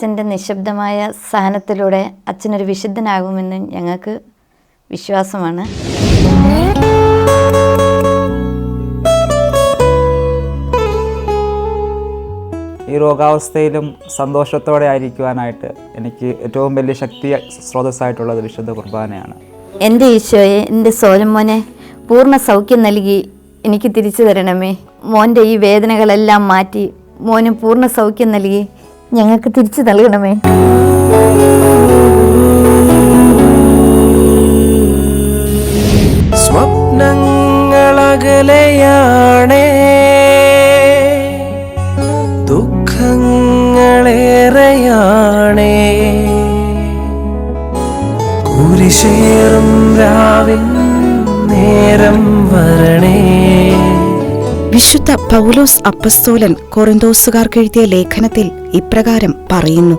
അച്ഛന്റെ നിശബ്ദമായ സഹനത്തിലൂടെ അച്ഛനൊരു വിശുദ്ധനാകുമെന്ന് ഞങ്ങൾക്ക് വിശ്വാസമാണ്. ഈ രോഗാവസ്ഥയിലും സന്തോഷത്തോടെ ആയിരിക്കുവാനായിട്ട് എനിക്ക് ഏറ്റവും വലിയ ശക്തി സ്രോതസ്സായിട്ടുള്ളത് വിശുദ്ധ കുർബാനയാണ്. എന്റെ ഈശോയെ എന്റെ സോലമോനെ പൂർണ സൗഖ്യം നൽകി എനിക്ക് തിരിച്ചു തരണമേ. മോന്റെ ഈ വേദനകളെല്ലാം മാറ്റി മോന് പൂർണ സൗഖ്യം നൽകി ഞങ്ങൾക്ക് തിരിച്ചു നൽകണമേ. സ്വപ്നങ്ങളകലയാണേ. ദുഃഖങ്ങളേറെയാണേ. കുരിശേറും രാവിൻ വിശുദ്ധ പൗലോസ് അപ്പസ്തോലൻ കൊറിന്തോസുകാർക്ക് എഴുതിയ ലേഖനത്തിൽ ഇപ്രകാരം പറയുന്നു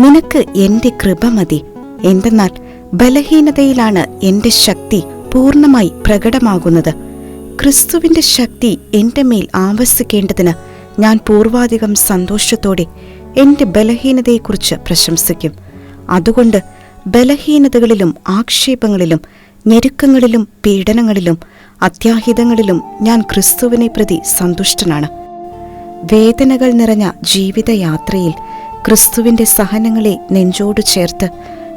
നിനക്ക് എന്റെ കൃപ മതി. എന്തെന്നാൽ ബലഹീനതയിലാണ് എന്റെ ശക്തി പൂർണമായി പ്രകടമാകുന്നത്. ക്രിസ്തുവിന്റെ ശക്തി എന്റെ മേൽ ആവസിക്കേണ്ടതിന് ഞാൻ പൂർവാധികം സന്തോഷത്തോടെ എന്റെ ബലഹീനതയെക്കുറിച്ച് പ്രശംസിക്കും. അതുകൊണ്ട് ബലഹീനതകളിലും ആക്ഷേപങ്ങളിലും ഞെരുക്കങ്ങളിലും പീഡനങ്ങളിലും അത്യാഹിതങ്ങളിലും ഞാൻ ക്രിസ്തുവിനെ പ്രതി സന്തുഷ്ടനാണ്. വേദനകൾ നിറഞ്ഞ ജീവിതയാത്രയിൽ ക്രിസ്തുവിന്റെ സഹനങ്ങളെ നെഞ്ചോട് ചേർത്ത്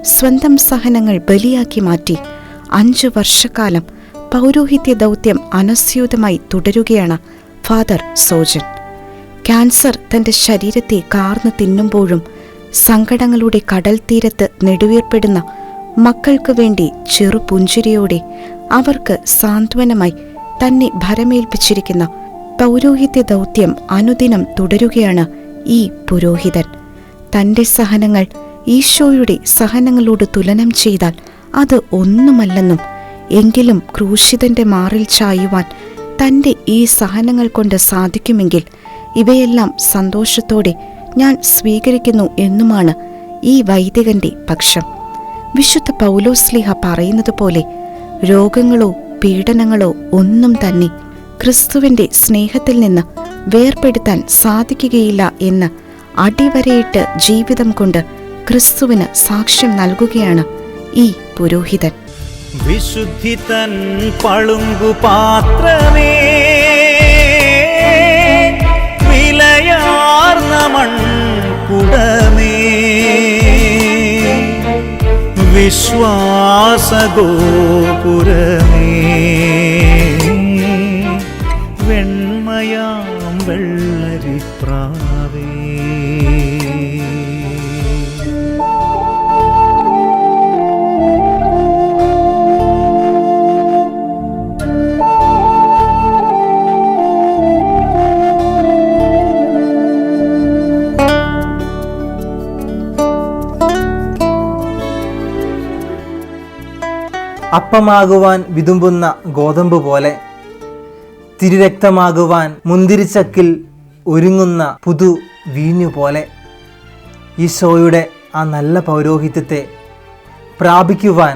സ്വന്തം സഹനങ്ങൾ ബലിയാക്കി മാറ്റി അഞ്ചു വർഷക്കാലം പൗരോഹിത്യ ദൗത്യം അനസ്യൂതമായി തുടരുകയാണ് ഫാദർ സോജൻ. ക്യാൻസർ തന്റെ ശരീരത്തെ കാർന്നു തിന്നുമ്പോഴും സങ്കടങ്ങളുടെ കടൽ തീരത്ത് നെടുവീർപ്പെടുന്ന മക്കൾക്ക് വേണ്ടി ചെറുപുഞ്ചിരിയോടെ അവർക്ക് സാന്ത്വനമായി തന്നെ ഭരമേൽപ്പിച്ചിരിക്കുന്ന പൗരോഹിത്യ ദൗത്യം അനുദിനം തുടരുകയാണ് ഈ പുരോഹിതൻ. തന്റെ സഹനങ്ങൾ ഈശോയുടെ സഹനങ്ങളോട് തുലനം ചെയ്താൽ അത് ഒന്നുമല്ലെന്നും എങ്കിലും ക്രൂശിതന്റെ മാറിൽ ചായുവാൻ തന്റെ ഈ സഹനങ്ങൾ കൊണ്ട് സാധിക്കുമെങ്കിൽ ഇവയെല്ലാം സന്തോഷത്തോടെ ഞാൻ സ്വീകരിക്കുന്നു എന്നുമാണ് ഈ വൈദികന്റെ പക്ഷം. വിശുദ്ധ പൗലോസ്ലിഹ പറയുന്നത് പോലെ രോഗങ്ങളോ പീഡനങ്ങളോ ഒന്നും തന്നെ ക്രിസ്തുവിന്റെ സ്നേഹത്തിൽ നിന്ന് വേർപെടുത്താൻ സാധിക്കുകയില്ല എന്ന് അടിവരയിട്ട് ജീവിതം കൊണ്ട് ക്രിസ്തുവിന് സാക്ഷ്യം നൽകുകയാണ് ഈ പുരോഹിതൻ. വിശുദ്ധി തൻ പളുങ്കു പാത്രമേ വിലയാർന്ന മൺകുടമേ വിശ്വാസഗോപുരമേ. അപ്പമാകുവാൻ വിതുമ്പുന്ന ഗോതമ്പ് പോലെ തിരുരക്തമാകുവാൻ മുന്തിരിച്ചക്കിൽ ഒരുങ്ങുന്ന പുതു വീഞ്ഞു പോലെ ഈശോയുടെ ആ നല്ല പൗരോഹിത്യത്തെ പ്രാപിക്കുവാൻ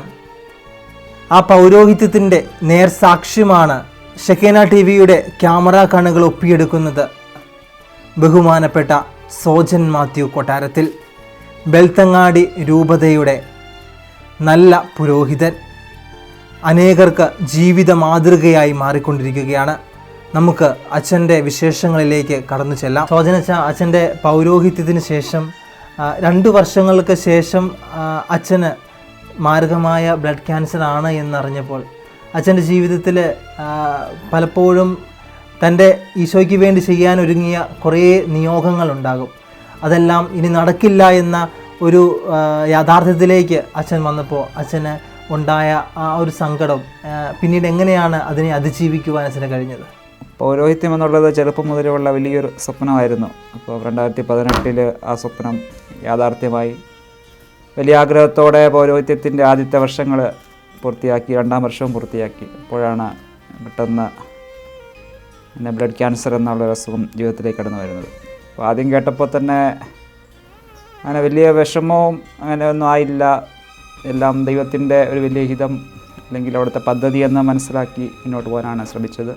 ആ പൗരോഹിത്യത്തിന്റെ നേർസാക്ഷ്യമാണ് ഷെക്കേന ടി വിയുടെ ക്യാമറ കണ്ണുകൾ ഒപ്പിയെടുക്കുന്നത് ബഹുമാനപ്പെട്ട സോജൻ മാത്യു കൊട്ടാരത്തിൽ. ബെൽത്തങ്ങാടി രൂപതയുടെ നല്ല പുരോഹിതൻ. അനേകർക്ക് ജീവിത മാതൃകയായി മാറിക്കൊണ്ടിരിക്കുകയാണ്. നമുക്ക് അച്ഛന്റെ വിശേഷങ്ങളിലേക്ക് കടന്നു ചെല്ലാം. സോജനച്ച അച്ഛന്റെ പൗരോഹിത്യത്തിന് ശേഷം രണ്ട് വർഷങ്ങൾക്ക് ശേഷം അച്ഛന് മാരകമായ ബ്ലഡ് ക്യാൻസർ ആണ് എന്നറിഞ്ഞപ്പോൾ അച്ഛന്റെ ജീവിതത്തിൽ പലപ്പോഴും തന്റെ ഈശോയ്ക്ക് വേണ്ടി ചെയ്യാൻ ഒരുങ്ങിയ കുറേ നിയോഗങ്ങളുണ്ടാകും അതെല്ലാം ഇനി നടക്കില്ല എന്ന ഒരു യാഥാർത്ഥ്യത്തിലേക്ക് അച്ഛൻ വന്നപ്പോൾ അച്ഛന് ഉണ്ടായ ആ ഒരു സങ്കടം പിന്നീട് എങ്ങനെയാണ് അതിനെ അതിജീവിക്കുവാൻ അച്ഛന് കഴിഞ്ഞത്? പൗരോഹിത്യം എന്നുള്ളത് ചെറുപ്പം മുതലുള്ള വലിയൊരു സ്വപ്നമായിരുന്നു. അപ്പോൾ രണ്ടായിരത്തി പതിനെട്ടിൽ ആ സ്വപ്നം യാഥാർത്ഥ്യമായി. വലിയ ആഗ്രഹത്തോടെ പൗരോഹിത്യത്തിന്റെ ആദ്യത്തെ വർഷങ്ങൾ പൂർത്തിയാക്കി രണ്ടാം വർഷവും പൂർത്തിയാക്കി. അപ്പോഴാണ് പെട്ടെന്ന് എന്റെ ബ്ലഡ് ക്യാൻസർ എന്നുള്ള ഒരു അസുഖം ജീവിതത്തിലേക്ക് കടന്നു വരുന്നത്. അപ്പോൾ ആദ്യം കേട്ടപ്പോൾ തന്നെ അങ്ങനെ വലിയ വിഷമവും അങ്ങനെ ഒന്നും ആയില്ല. എല്ലാം ദൈവത്തിന്റെ ഒരു വലിയ ഹിതം അല്ലെങ്കിൽ അവിടുത്തെ പദ്ധതി എന്ന് മനസ്സിലാക്കി മുന്നോട്ട് പോകാനാണ് ശ്രമിച്ചത്.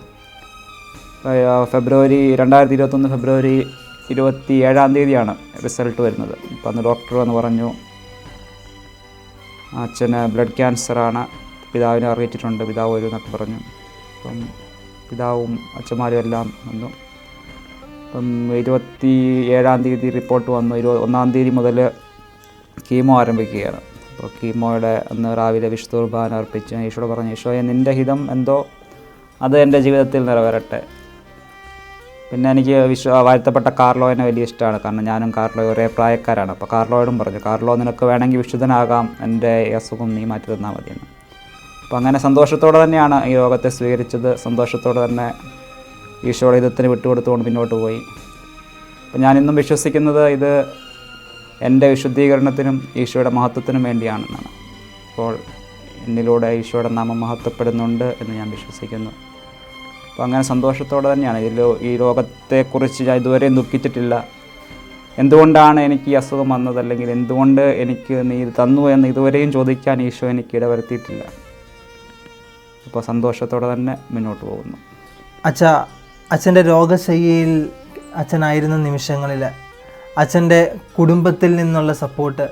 ഫെബ്രുവരി രണ്ടായിരത്തി ഇരുപത്തൊന്ന് ഫെബ്രുവരി ഇരുപത്തി ഏഴാം തീയതിയാണ് റിസൾട്ട് വരുന്നത്. അപ്പം അന്ന് ഡോക്ടർ വന്ന് പറഞ്ഞു അച്ഛന് ബ്ലഡ് ക്യാൻസറാണ് പിതാവിനെ അറിയിച്ചിട്ടുണ്ട് പിതാവ് വരും എന്നൊക്കെ പറഞ്ഞു. അപ്പം പിതാവും അച്ഛന്മാരും എല്ലാം വന്നു. അപ്പം ഇരുപത്തി ഏഴാം തീയതി റിപ്പോർട്ട് വന്നു. ഇരുപത് ഒന്നാം തീയതി മുതൽ കീമോ ആരംഭിക്കുകയാണ്. അപ്പോൾ കീമോയുടെ അന്ന് രാവിലെ വിശുദ്ധ കുർബാന അർപ്പിച്ച് ഈശോട് പറഞ്ഞു ഈശോയെ നിന്റെ ഹിതം എന്തോ? അത് എന്റെ ജീവിതത്തിൽ നിറവേറട്ടെ. പിന്നെ എനിക്ക് വിശ്വ വാഴ്ത്തപ്പെട്ട കാർലോയിനെ വലിയ ഇഷ്ടമാണ്. കാരണം ഞാനും കാർലോ ഒരേ പ്രായക്കാരാണ്. അപ്പോൾ കാർലോയോടും പറഞ്ഞു കാർലോ നിനക്ക് വേണമെങ്കിൽ വിശുദ്ധനാകാം. എന്റെ അസുഖം നീ മാറ്റി തന്നാൽ മതിയെന്ന്. അപ്പോൾ അങ്ങനെ സന്തോഷത്തോടെ തന്നെയാണ് ഈ രോഗത്തെ സ്വീകരിച്ചത്. സന്തോഷത്തോടെ തന്നെ ഈശോയുടെ ഹിതത്തിന് വിട്ടുകൊടുത്തുകൊണ്ട് മുന്നോട്ട് പോയി. അപ്പോൾ ഞാനിന്നും വിശ്വസിക്കുന്നത് ഇത് എന്റെ വിശുദ്ധീകരണത്തിനും ഈശോയുടെ മഹത്വത്തിനും വേണ്ടിയാണെന്നാണ്. അപ്പോൾ എന്നിലൂടെ ഈശോയുടെ നാമം മഹത്വപ്പെടുന്നുണ്ട് എന്ന് ഞാൻ വിശ്വസിക്കുന്നു. അപ്പോൾ അങ്ങനെ സന്തോഷത്തോടെ തന്നെയാണ്. ഈ ലോ ഈ ലോകത്തെക്കുറിച്ച് ഞാൻ ഇതുവരെ ദുഃഖിച്ചിട്ടില്ല. എന്തുകൊണ്ടാണ് എനിക്ക് ഈ അസുഖം വന്നത്? അല്ലെങ്കിൽ എന്തുകൊണ്ട് എനിക്ക് നീ ഇത് തന്നു എന്ന് ഇതുവരെയും ചോദിക്കാൻ ഈശോ എനിക്ക് ഇടവരുത്തിയിട്ടില്ല. അപ്പോൾ സന്തോഷത്തോടെ തന്നെ മുന്നോട്ട് പോകുന്നു. അച്ഛ അച്ഛന്റെ രോഗശയ്യയിൽ അച്ഛനായിരുന്ന നിമിഷങ്ങളിൽ അച്ഛന്റെ കുടുംബത്തിൽ നിന്നുള്ള സപ്പോർട്ട്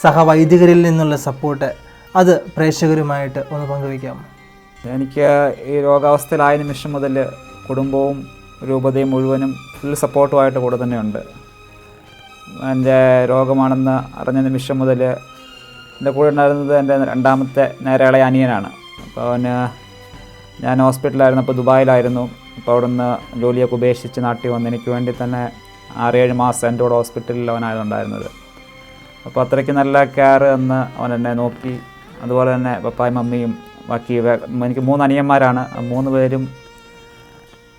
സഹവൈദികരിൽ നിന്നുള്ള സപ്പോർട്ട് അത് പ്രേക്ഷകരുമായിട്ട് ഒന്ന് പങ്കുവയ്ക്കാം. എനിക്ക് ഈ രോഗാവസ്ഥയിലായ നിമിഷം മുതൽ കുടുംബവും രൂപതയും മുഴുവനും ഫുൾ സപ്പോർട്ടുമായിട്ട് കൂടെ തന്നെയുണ്ട്. എന്റെ രോഗമാണെന്ന് അറിഞ്ഞ നിമിഷം മുതൽ എന്റെ കൂടെ ഉണ്ടായിരുന്നത് എന്റെ രണ്ടാമത്തെ നേരെയുള്ള അനിയനാണ്. അപ്പോൾ അവന് ഞാൻ ഹോസ്പിറ്റലായിരുന്നപ്പോൾ ദുബായിലായിരുന്നു. അപ്പോൾ അവിടുന്ന് ജോലിയൊക്കെ ഉപേക്ഷിച്ച് നാട്ടിൽ വന്ന് എനിക്ക് വേണ്ടി തന്നെ ആറേഴ് മാസം എന്റെ കൂടെ ഹോസ്പിറ്റലിൽ അവനായതുണ്ടായിരുന്നത് അപ്പോൾ അത്രയ്ക്ക് നല്ല കെയർ എന്ന് അവൻ എന്നെ നോക്കി. അതുപോലെ തന്നെ പപ്പായും മമ്മിയും ബാക്കി എനിക്ക് മൂന്ന് അനിയന്മാരാണ്. മൂന്ന് പേരും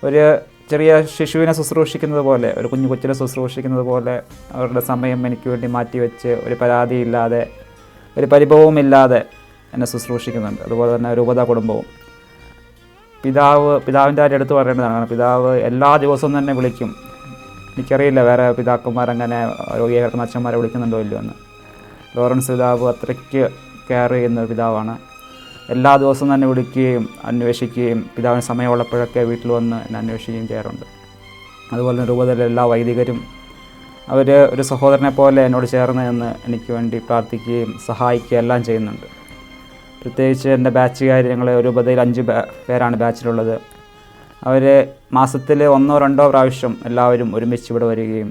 ഒരു ചെറിയ ശിശുവിനെ ശുശ്രൂഷിക്കുന്നത് പോലെ ഒരു കുഞ്ഞു കൊച്ചിനെ ശുശ്രൂഷിക്കുന്നത് പോലെ അവരുടെ സമയം എനിക്ക് വേണ്ടി മാറ്റിവെച്ച് ഒരു പരാതിയില്ലാതെ ഒരു പരിഭവവുമില്ലാതെ എന്നെ ശുശ്രൂഷിക്കുന്നുണ്ട്. അതുപോലെ തന്നെ രൂപത കുടുംബവും. പിതാവ് പിതാവിന്റെ കാര്യം എടുത്ത് പറയേണ്ടതാണ്. പിതാവ് എല്ലാ ദിവസവും തന്നെ വിളിക്കും. എനിക്കറിയില്ല വേറെ പിതാക്കന്മാരങ്ങനെ രോഗിയെ കിടക്കുന്ന അച്ഛന്മാരെ വിളിക്കുന്നുണ്ടോ ഇല്ലയോ എന്ന്. ലോറൻസ് പിതാവ് അത്രയ്ക്ക് കെയർ ചെയ്യുന്ന ഒരു പിതാവാണ്. എല്ലാ ദിവസവും തന്നെ വിളിക്കുകയും അന്വേഷിക്കുകയും പിതാവിന് സമയമുള്ളപ്പോഴൊക്കെ വീട്ടിൽ വന്ന് എന്നെ അന്വേഷിക്കുകയും ചെയ്യാറുണ്ട്. അതുപോലെ തന്നെ രൂപതയിലെ എല്ലാ വൈദികരും അവർ ഒരു സഹോദരനെ പോലെ എന്നോട് ചേർന്ന് നിന്ന് എനിക്ക് വേണ്ടി പ്രാർത്ഥിക്കുകയും സഹായിക്കുകയും എല്ലാം ചെയ്യുന്നുണ്ട്. പ്രത്യേകിച്ച് എന്റെ ബാച്ചുകാർ ഞങ്ങൾ രൂപതയിൽ അഞ്ച് പേരാണ് ബാച്ചിലുള്ളത്. അവർ മാസത്തിൽ ഒന്നോ രണ്ടോ പ്രാവശ്യം എല്ലാവരും ഒരുമിച്ച് ഇവിടെ വരികയും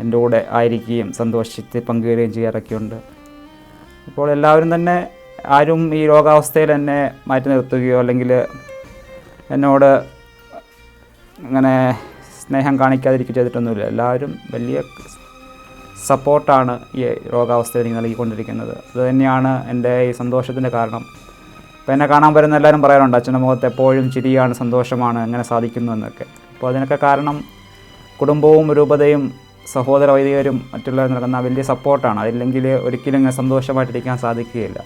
എന്റെ കൂടെ ആയിരിക്കുകയും സന്തോഷത്തിൽ പങ്കുവരികയും ചെയ്യാറൊക്കെയുണ്ട്. അപ്പോൾ എല്ലാവരും തന്നെ ആരും ഈ രോഗാവസ്ഥയിൽ എന്നെ മാറ്റി നിർത്തുകയോ അല്ലെങ്കിൽ എന്നോട് അങ്ങനെ സ്നേഹം കാണിക്കാതിരിക്കുക ചെയ്തിട്ടൊന്നുമില്ല. എല്ലാവരും വലിയ സപ്പോർട്ടാണ് ഈ രോഗാവസ്ഥയിൽ എനിക്ക് നൽകിക്കൊണ്ടിരിക്കുന്നത്. അത് തന്നെയാണ് എന്റെ ഈ സന്തോഷത്തിന്റെ കാരണം. അപ്പോൾ എന്നെ കാണാൻ വരുന്ന എല്ലാവരും പറയാറുണ്ട് അച്ഛന്റെ മുഖത്ത് എപ്പോഴും ചിരിയാണ് സന്തോഷമാണ് എങ്ങനെ സാധിക്കുന്നു എന്നൊക്കെ. അപ്പോൾ അതിനൊക്കെ കാരണം കുടുംബവും രൂപതയും സഹോദര വൈദികരും മറ്റുള്ളവർ നൽകുന്ന വലിയ സപ്പോർട്ടാണ്. അതില്ലെങ്കിൽ ഒരിക്കലും ഇങ്ങനെ സന്തോഷമായിട്ടിരിക്കാൻ സാധിക്കുകയില്ല.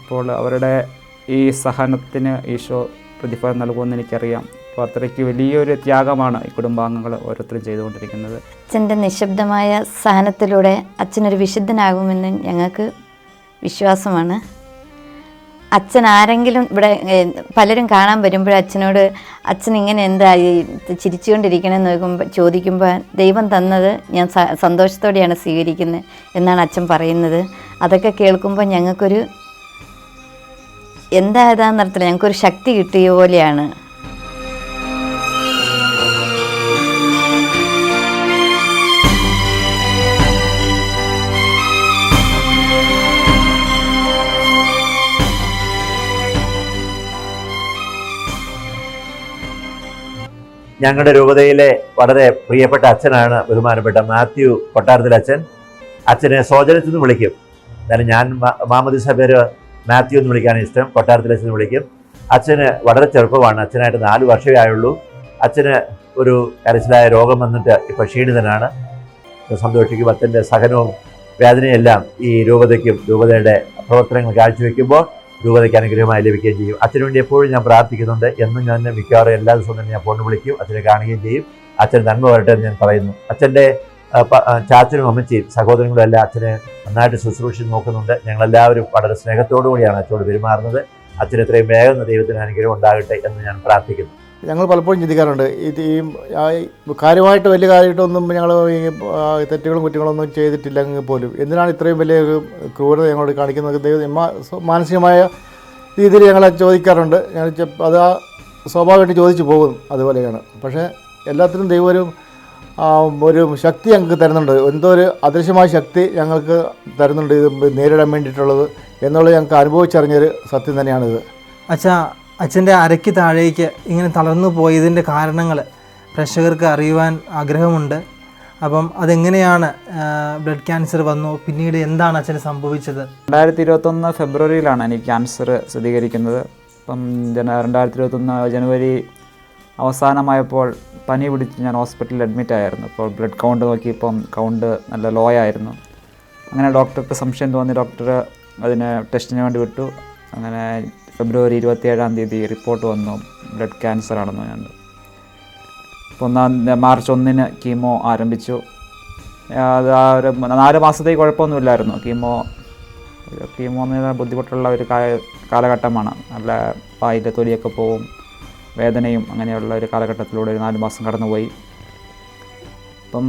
അപ്പോൾ അവരുടെ ഈ സഹനത്തിന് ഈശോ പ്രതിഫലം നൽകുമെന്ന് എനിക്കറിയാം. അപ്പോൾ അത്രയ്ക്ക് വലിയൊരു ത്യാഗമാണ് ഈ കുടുംബാംഗങ്ങൾ ഓരോരുത്തരും ചെയ്തുകൊണ്ടിരിക്കുന്നത്. അച്ഛന്റെ നിശബ്ദമായ സഹനത്തിലൂടെ അച്ഛനൊരു വിശുദ്ധനാകുമെന്ന് ഞങ്ങൾക്ക് വിശ്വാസമാണ്. അച്ഛൻ ആരെങ്കിലും ഇവിടെ പലരും കാണാൻ വരുമ്പോൾ അച്ഛനോട് അച്ഛൻ ഇങ്ങനെ എന്താ ചിരിച്ചുകൊണ്ടിരിക്കണമെന്ന് നോക്കുമ്പോൾ ചോദിക്കുമ്പോൾ ദൈവം തന്നത് ഞാൻ സന്തോഷത്തോടെയാണ് സ്വീകരിക്കുന്നത് എന്നാണ് അച്ഛൻ പറയുന്നത്. അതൊക്കെ കേൾക്കുമ്പോൾ ഞങ്ങൾക്കൊരു എന്താ ഇതാന്നറിയത്തില്ല. ഞങ്ങൾക്കൊരു ശക്തി കിട്ടിയ പോലെയാണ്. ഞങ്ങളുടെ രൂപതയിലെ വളരെ പ്രിയപ്പെട്ട അച്ഛനാണ് ബഹുമാനപ്പെട്ട മാത്യു കൊട്ടാരത്തിൽ അച്ഛൻ. അച്ഛനെ സോജനത്തിൽ നിന്ന് വിളിക്കും. എന്നാലും ഞാൻ മാമദിസ പേര് മാത്യു എന്ന് വിളിക്കാൻ ഇഷ്ടം. കൊട്ടാരത്തിൽ അച്ഛൻ വിളിക്കും. അച്ഛന് വളരെ ചെറുപ്പമാണ്. അച്ഛനായിട്ട് നാല് വർഷമേ ആയുള്ളൂ. അച്ഛന് ഒരു കരച്ചിലായ രോഗം വന്നിട്ട് ഇപ്പോൾ ക്ഷീണിതനാണ്. സന്തോഷിക്കും അച്ഛന്റെ സഹനവും വേദനയെല്ലാം ഈ രൂപതയ്ക്കും രൂപതയുടെ പ്രവർത്തനങ്ങൾ കാഴ്ചവെക്കുമ്പോൾ രൂപതയ്ക്ക് അനുഗ്രഹമായി ലഭിക്കുകയും ചെയ്യും. അച്ഛന് വേണ്ടി എപ്പോഴും ഞാൻ പ്രാർത്ഥിക്കുന്നുണ്ട്. എന്നും ഞാൻ മിക്കവാറും എല്ലാ ദിവസവും തന്നെ ഞാൻ ഫോണിൽ വിളിക്കും അച്ഛനെ കാണുകയും ചെയ്യും. അച്ഛൻ നന്മ വരട്ടെ എന്ന് ഞാൻ പറയുന്നു. അച്ഛന്റെ ചാച്ചനും അമ്മച്ചിയും സഹോദരങ്ങളും എല്ലാം അച്ഛനെ നന്നായിട്ട് ശുശ്രൂഷിച്ച് നോക്കുന്നുണ്ട്. ഞങ്ങളെല്ലാവരും വളരെ സ്നേഹത്തോടു കൂടിയാണ് അച്ഛനോട് പെരുമാറുന്നത്. അച്ഛന് എത്രയും വേഗം ദൈവത്തിന് അനുഗ്രഹം ഉണ്ടാകട്ടെ എന്ന് ഞാൻ പ്രാർത്ഥിക്കുന്നു. ഞങ്ങൾ പലപ്പോഴും ചിന്തിക്കാറുണ്ട്. ഇത് ഈ കാര്യമായിട്ട് വലിയ കാര്യമായിട്ടൊന്നും ഞങ്ങൾ ഈ തെറ്റുകളും കുറ്റങ്ങളൊന്നും ചെയ്തിട്ടില്ലെങ്കിൽ പോലും. എന്തിനാണ് ഇത്രയും വലിയ ക്രൂരത ഞങ്ങളോട് കാണിക്കുന്നത്? ദൈവം മാനസികമായ രീതിയിൽ ഞങ്ങളെ ചോദിക്കാറുണ്ട്. ഞങ്ങൾ അത് സ്വാഭാവികമായിട്ട് ചോദിച്ചു പോകും അതുപോലെയാണ്. പക്ഷേ എല്ലാത്തിനും ദൈവം ഒരു ഒരു ശക്തി ഞങ്ങൾക്ക് തരുന്നുണ്ട്. എന്തോ ഒരു അദൃശ്യമായ ശക്തി ഞങ്ങൾക്ക് തരുന്നുണ്ട്. ഇത് നേരിടാൻ വേണ്ടിയിട്ടുള്ളത് എന്നുള്ളത് ഞങ്ങൾക്ക് അനുഭവിച്ചറിഞ്ഞൊരു സത്യം തന്നെയാണിത്. അച്ഛാ അച്ഛന്റെ അരയ്ക്ക് താഴേക്ക് ഇങ്ങനെ തളർന്നു പോയതിന്റെ കാരണങ്ങൾ പ്രേക്ഷകർക്ക് അറിയുവാൻ ആഗ്രഹമുണ്ട്. അപ്പം അതെങ്ങനെയാണ് ബ്ലഡ് ക്യാൻസർ വന്നു പിന്നീട് എന്താണ് അച്ഛന് സംഭവിച്ചത്? രണ്ടായിരത്തി ഇരുപത്തൊന്ന് ഫെബ്രുവരിയിലാണ് എനിക്ക് ക്യാൻസർ സ്ഥിരീകരിക്കുന്നത്. അപ്പം ജന രണ്ടായിരത്തി ഇരുപത്തൊന്ന് ജനുവരി അവസാനമായപ്പോൾ പനി പിടിച്ച് ഞാൻ ഹോസ്പിറ്റലിൽ അഡ്മിറ്റ് ആയിരുന്നു. അപ്പോൾ ബ്ലഡ് കൗണ്ട് നോക്കിയപ്പം കൗണ്ട് നല്ല ലോ ആയിരുന്നു. അങ്ങനെ ഡോക്ടർക്ക് സംശയം തോന്നി. ഡോക്ടർ അതിന് ടെസ്റ്റിന് വേണ്ടി വിട്ടു. അങ്ങനെ ഫെബ്രുവരി ഇരുപത്തിയേഴാം തീയതി റിപ്പോർട്ട് വന്നു. ബ്ലഡ് ക്യാൻസർ ആണെന്ന് ഞാൻ. ഒന്നാം മാർച്ച് ഒന്നിന് കീമോ ആരംഭിച്ചു. അത് ആ ഒരു നാല് മാസത്തേക്ക് കുഴപ്പമൊന്നുമില്ലായിരുന്നു. കീമോ കീമോ എന്ന് ബുദ്ധിമുട്ടുള്ള ഒരു കാലഘട്ടമാണ്. നല്ല വായിന്റെ തൊലിയൊക്കെ പോവും വേദനയും അങ്ങനെയുള്ള ഒരു കാലഘട്ടത്തിലൂടെ ഒരു നാല് മാസം കടന്നുപോയി. ഇപ്പം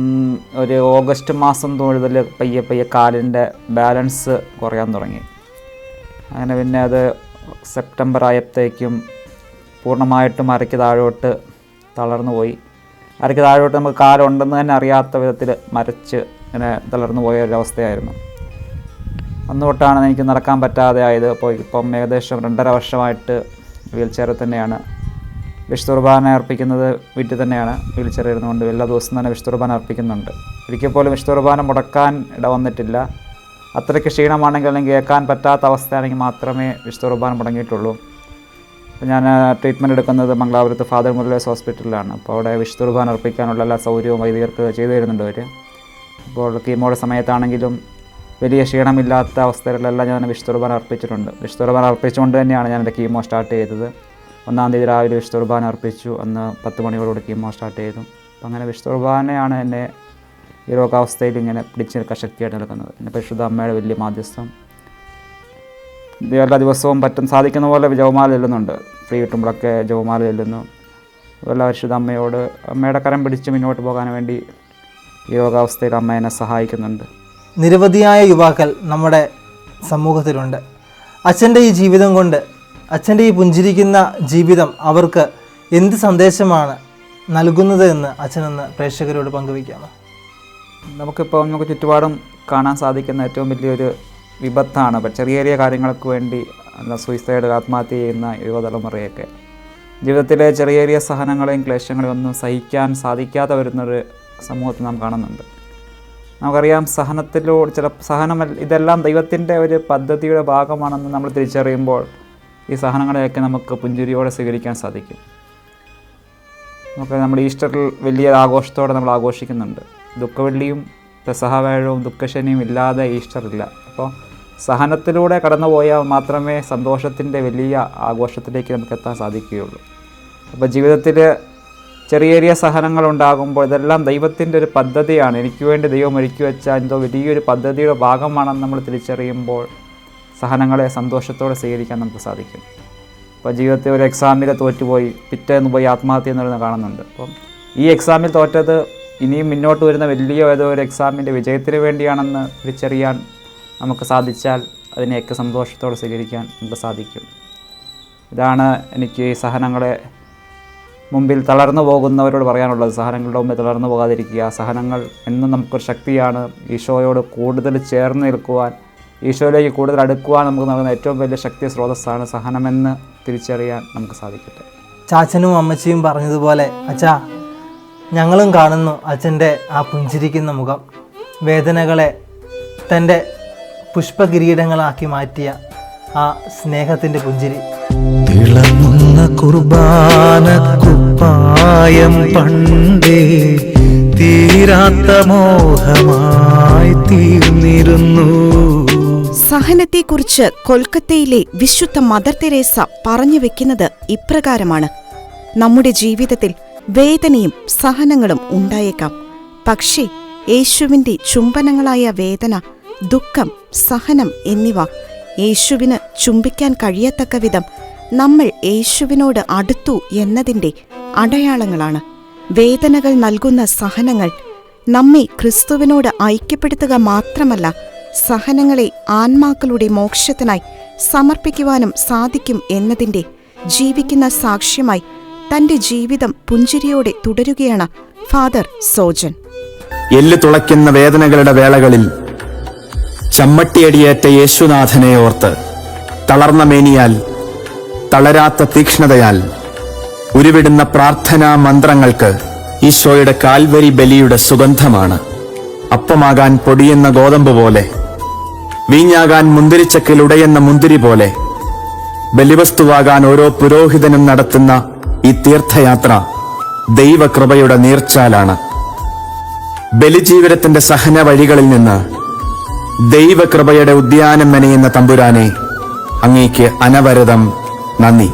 ഒരു ഓഗസ്റ്റ് മാസം തൊഴുതൽ പയ്യെ പയ്യെ കാലിന്റെ ബാലൻസ് കുറയാൻ തുടങ്ങി. അങ്ങനെ പിന്നെ അത് സെപ്റ്റംബർ ആയപ്പോഴത്തേക്കും പൂർണമായിട്ടും അരയ്ക്ക് താഴോട്ട് തളർന്നു പോയി. അരയ്ക്ക് താഴോട്ട് നമുക്ക് കാലുണ്ടെന്ന് തന്നെ അറിയാത്ത വിധത്തിൽ മരച്ച് ഇങ്ങനെ തളർന്നു പോയ ഒരവസ്ഥയായിരുന്നു അന്ന് തൊട്ടാണ് എനിക്ക് നടക്കാൻ പറ്റാതെ ആയത്. അപ്പോൾ ഇപ്പം ഏകദേശം രണ്ടര വർഷമായിട്ട് വീൽ ചെയറിൽ തന്നെയാണ് വിഷുതുർബാന അർപ്പിക്കുന്നത് വീട്ടിൽ തന്നെയാണ്. വീൽ ചെയറിൽ ഇരുന്നുകൊണ്ട് എല്ലാ ദിവസവും തന്നെ വിഷുതുർബാന അർപ്പിക്കുന്നുണ്ട്. ഒരിക്കൽ പോലും വിഷുതുർബാന മുടക്കാൻ ഇട വന്നിട്ടില്ല അത്രയ്ക്ക് ക്ഷീണമാണെങ്കിൽ അല്ലെങ്കിൽ കേൾക്കാൻ പറ്റാത്ത അവസ്ഥയാണെങ്കിൽ മാത്രമേ വിശുദ്ധ കുർബാന മുടങ്ങിയിട്ടുള്ളൂ. ഞാൻ ട്രീറ്റ്മെന്റ് എടുക്കുന്നത് മംഗലാപുരത്ത് ഫാദർ മുരളീസ് ഹോസ്പിറ്റലിലാണ്. അപ്പോൾ അവിടെ വിശുദ്ധ കുർബാന അർപ്പിക്കാനുള്ള എല്ലാ സൗകര്യവും വൈദികർക്ക് ചെയ്തു തരുന്നുണ്ട് അവർ അപ്പോൾ കീമോയുടെ സമയത്താണെങ്കിലും വലിയ ക്ഷീണമില്ലാത്ത അവസ്ഥകളിലെല്ലാം ഞാൻ വിശുദ്ധ കുർബാന അർപ്പിച്ചിട്ടുണ്ട്. വിശുദ്ധ കുർബാന അർപ്പിച്ചുകൊണ്ട് തന്നെയാണ് ഞാൻ എന്റെ കീമോ സ്റ്റാർട്ട് ചെയ്തത്. ഒന്നാം തീയതി രാവിലെ വിശുദ്ധ കുർബാന അർപ്പിച്ചു. അന്ന് പത്ത് മണിയോടുകൂടി കീമോ സ്റ്റാർട്ട് ചെയ്തു. അങ്ങനെ വിശുദ്ധ കുർബാനയാണ് എന്നെ ഈ രോഗാവസ്ഥയിൽ ഇങ്ങനെ പിടിച്ച് നിൽക്കാൻ ശക്തിയായിട്ട് നിൽക്കുന്നത്. പിന്നെ പരിശുദ്ധ അമ്മയുടെ വലിയ മാധ്യസ്ഥം. എല്ലാ ദിവസവും പറ്റും സാധിക്കുന്ന പോലെ ജവമാല ചെല്ലുന്നുണ്ട് ഫ്രീ കിട്ടുമ്പോഴൊക്കെ ജവമാല ചെല്ലുന്നു അതുപോലെ പരിശുദ്ധ അമ്മയോട് അമ്മയുടെ കരം പിടിച്ച് മുന്നോട്ട് പോകാൻ വേണ്ടി ഈ രോഗാവസ്ഥയിൽ അമ്മ എന്നെ സഹായിക്കുന്നുണ്ട്. നിരവധിയായ യുവാക്കൾ നമ്മുടെ സമൂഹത്തിലുണ്ട്. അച്ഛന്റെ ഈ ജീവിതം കൊണ്ട് അച്ഛന്റെ ഈ പുഞ്ചിരിക്കുന്ന ജീവിതം അവർക്ക് എന്ത് സന്ദേശമാണ് നൽകുന്നത് എന്ന് അച്ഛനൊന്ന് പ്രേക്ഷകരോട് പങ്കുവയ്ക്കാമോ? നമുക്കിപ്പോൾ നമുക്ക് ചുറ്റുപാടും കാണാൻ സാധിക്കുന്ന ഏറ്റവും വലിയൊരു വിപത്താണ്. അപ്പോൾ ചെറിയ ചെറിയ കാര്യങ്ങൾക്ക് വേണ്ടി സൂയിസൈഡ് ആത്മഹത്യ ചെയ്യുന്ന യുവതലമുറയൊക്കെ ജീവിതത്തിലെ ചെറിയ ചെറിയ സഹനങ്ങളെയും ക്ലേശങ്ങളെയും ഒന്നും സഹിക്കാൻ സാധിക്കാതെ വരുന്നൊരു സമൂഹത്തിൽ നാം കാണുന്നുണ്ട്. നമുക്കറിയാം സഹനത്തിലൂടെ ചില സഹനം ഇതെല്ലാം ദൈവത്തിന്റെ ഒരു പദ്ധതിയുടെ ഭാഗമാണെന്ന് നമ്മൾ തിരിച്ചറിയുമ്പോൾ ഈ സഹനങ്ങളെയൊക്കെ നമുക്ക് പുഞ്ചിരിയോടെ സ്വീകരിക്കാൻ സാധിക്കും. നമുക്ക് നമ്മുടെ ഈസ്റ്ററിൽ വലിയ ആഘോഷത്തോടെ നമ്മൾ ആഘോഷിക്കുന്നുണ്ട്. ദുഃഖവെള്ളിയും പെസഹവേഴവും ദുഃഖശനിയും ഇല്ലാതെ ഈസ്റ്റർ ഇല്ല. അപ്പോൾ സഹനത്തിലൂടെ കടന്നുപോയാൽ മാത്രമേ സന്തോഷത്തിന്റെ വലിയ ആഘോഷത്തിലേക്ക് നമുക്ക് എത്താൻ സാധിക്കുകയുള്ളൂ. അപ്പോൾ ജീവിതത്തിൽ ചെറിയ ചെറിയ സഹനങ്ങൾ ഉണ്ടാകുമ്പോൾ ഇതെല്ലാം ദൈവത്തിന്റെ ഒരു പദ്ധതിയാണ്. എനിക്ക് വേണ്ടി ദൈവം ഒരുക്കി വെച്ച എന്തോ വലിയൊരു പദ്ധതിയുടെ ഭാഗമാണെന്ന് നമ്മൾ തിരിച്ചറിയുമ്പോൾ സഹനങ്ങളെ സന്തോഷത്തോടെ സ്വീകരിക്കാൻ നമുക്ക് സാധിക്കും. ഇപ്പോൾ ജീവിതത്തിൽ ഒരു എക്സാമിൽ തോറ്റുപോയി പിറ്റേന്ന് പോയി ആത്മഹത്യ എന്ന് പറയുന്നത് കാണുന്നുണ്ട്. അപ്പം ഈ എക്സാമിൽ തോറ്റത് ഇനിയും മുന്നോട്ട് വരുന്ന വലിയ ഏതോ ഒരു എക്സാമിന്റെ വിജയത്തിന് വേണ്ടിയാണെന്ന് തിരിച്ചറിയാൻ നമുക്ക് സാധിച്ചാൽ അതിനെയൊക്കെ സന്തോഷത്തോടെ സ്വീകരിക്കാൻ നമുക്ക് സാധിക്കും. ഇതാണ് എനിക്ക് ഈ സഹനങ്ങളെ മുമ്പിൽ തളർന്നു പോകുന്നവരോട് പറയാനുള്ളത്. സഹനങ്ങളുടെ മുമ്പിൽ തളർന്നു പോകാതിരിക്കുക. സഹനങ്ങൾ എന്നും നമുക്കൊരു ശക്തിയാണ്. ഈശോയോട് കൂടുതൽ ചേർന്ന് നിൽക്കുവാൻ ഈശോയിലേക്ക് കൂടുതൽ അടുക്കുവാൻ നമുക്ക് നൽകുന്ന ഏറ്റവും വലിയ ശക്തി സ്രോതസ്സാണ് സഹനമെന്ന് തിരിച്ചറിയാൻ നമുക്ക് സാധിക്കട്ടെ. ചാച്ചനും അമ്മച്ചിയും പറഞ്ഞതുപോലെ അച്ഛാ ഞങ്ങളും കാണുന്നു അച്ഛന്റെ ആ പുഞ്ചിരിക്കുന്ന മുഖം. വേദനകളെ തന്റെ പുഷ്പകിരീടങ്ങളാക്കി മാറ്റിയ ആ സ്നേഹത്തിന്റെ പുഞ്ചിരി. തിളങ്ങുന്ന കുർബാന കുപ്പായം പണ്ടേ തീരാത്ത മോഹമായി തീർന്നിരുന്നു. സഹനത്തെക്കുറിച്ച് കൊൽക്കത്തയിലെ വിശുദ്ധ മദർ തെരേസ പറഞ്ഞു വെക്കുന്നത് ഇപ്രകാരമാണ്. നമ്മുടെ ജീവിതത്തിൽ വേദനയും സഹനങ്ങളും ഉണ്ടായേക്കാം. പക്ഷേ യേശുവിന്റെ ചുംബനങ്ങളായ വേദന ദുഃഖം സഹനം എന്നിവ യേശുവിന് ചുംബിക്കാൻ കഴിയത്തക്ക വിധം നമ്മൾ യേശുവിനോട് അടുത്തു എന്നതിന്റെ അടയാളങ്ങളാണ്. വേദനകൾ നൽകുന്ന സഹനങ്ങൾ നമ്മെ ക്രിസ്തുവിനോട് ഐക്യപ്പെടുത്തുക മാത്രമല്ല സഹനങ്ങളെ ആത്മാക്കളുടെ മോക്ഷത്തിനായി സമർപ്പിക്കുവാനും സാധിക്കും എന്നതിന്റെ ജീവിക്കുന്ന സാക്ഷ്യമായി തന്റെ ജീവിതം പുഞ്ചിരിയോടെ തുടരുകയാണ് ഫാദർ സോജൻ. എല്ല് തുളയ്ക്കുന്ന വേദനകളുടെ വേളകളിൽ ചമ്മട്ടിയടിയേറ്റ യേശുനാഥനെ ഓർത്ത് തളർന്ന മേനിയാൽ തളരാത്ത തീക്ഷ്ണതയാൽ ഉരുവിടുന്ന പ്രാർത്ഥനാ മന്ത്രങ്ങൾക്ക് ഈശോയുടെ കാൽവരി ബലിയുടെ സുഗന്ധമാണ്. അപ്പമാകാൻ പൊടിയുന്ന ഗോതമ്പ് പോലെ വീഞ്ഞാകാൻ മുന്തിരിച്ചക്കിൽ ഉടയുന്ന മുന്തിരി പോലെ ബലിവസ്തുവാകാൻ ഓരോ പുരോഹിതനും നടത്തുന്ന ഈ തീർത്ഥയാത്ര ദൈവകൃപയുടെ നീർച്ചാലാണ്. ബലിജീവിതത്തിന്റെ സഹന വഴികളിൽ നിന്ന് ദൈവകൃപയുടെ ഉദ്യാനം മെനയുന്ന തമ്പുരാനെ അങ്ങേക്ക് അനവരതം നന്ദി.